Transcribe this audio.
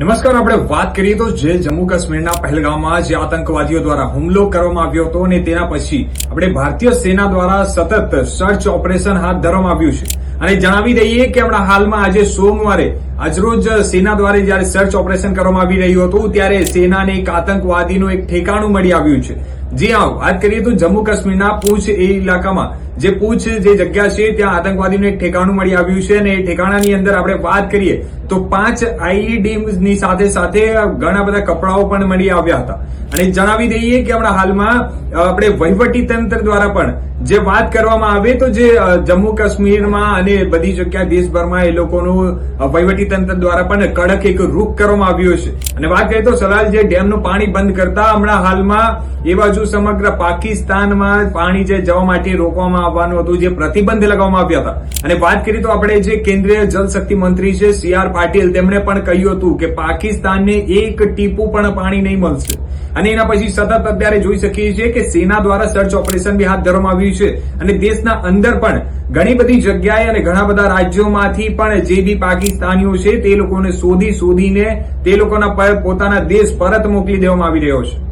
નમસ્કાર, આપણે વાત કરીએ તો જે જમ્મુ કાશ્મીરના પહેલગામમાં જે આતંકવાદીઓ દ્વારા હુમલો કરવામાં આવ્યો હતો અને તેના પછી આપણે ભારતીય સેના દ્વારા સતત સર્ચ ઓપરેશન હાથ ધરવામાં આવ્યું છે. અને જણાવી દઈએ કે હમણાં હાલમાં આજે સોમવારે, આજરોજ સેના દ્વારા જયારે સર્ચ ઓપરેશન કરવામાં આવી રહ્યું હતું, ત્યારે સેનાને એક આતંકવાદીનું એક ઠેકાણું મળી આવ્યું છે. જી હા, વાત કરીએ તો જમ્મુ કાશ્મીરના પૂંછ એ ઇલાકામાં, જે પૂંછ જે જગ્યા છે, ત્યાં આતંકવાદીનું એક ઠેકાણું મળી આવ્યું છે અને એ ઠેકાણાની અંદર આપણે વાત કરીએ તો પાંચ આઈઈડી સાથે સાથે ઘણા બધા કપડાઓ પણ મળી આવ્યા હતા. અને જણાવી દઈએ કે આપણા હાલમાં આપણે વહીવટી તંત્ર દ્વારા પણ જે વાત કરવામાં આવે તો જે જમ્મુ કાશ્મીરમાં અને બધી જગ્યાએ દેશભરમાં એ લોકોનું વહીવટી તંત્ર દ્વારા પણ કડક એક રૂખ કરવામાં આવ્યો છે. અને વાત કરીએ તો સલાલ જે ડેમનું પાણી બંધ કરતા હમણાં હાલમાં એ બાજુ સમગ્ર પાકિસ્તાનમાં પાણી જે જવા માટે રોકવામાં આવવાનું હતું, જે પ્રતિબંધ લગાવવામાં આવ્યા હતા. અને વાત કરીએ તો આપણે જે કેન્દ્રીય જલશક્તિ મંત્રી છે, સી આર પાટીલ, તેમણે પણ કહ્યું હતું કે પાકિસ્તાનને એક ટીપું પણ પાણી નહીં મળશે. અને એના પછી સતત અત્યારે જોઈ શકીએ છીએ કે સેના દ્વારા સર્ચ ઓપરેશન બી હાથ ધરવામાં આવ્યું છે. અને દેશના અંદર પણ ઘણી બધી જગ્યાએ અને ઘણા બધા રાજ્યોમાંથી પણ જે બી પાકિસ્તાનીઓ છે, તે લોકોને શોધી શોધીને તે લોકોના પોતાના દેશ પરત મોકલી દેવામાં આવી રહ્યો છે.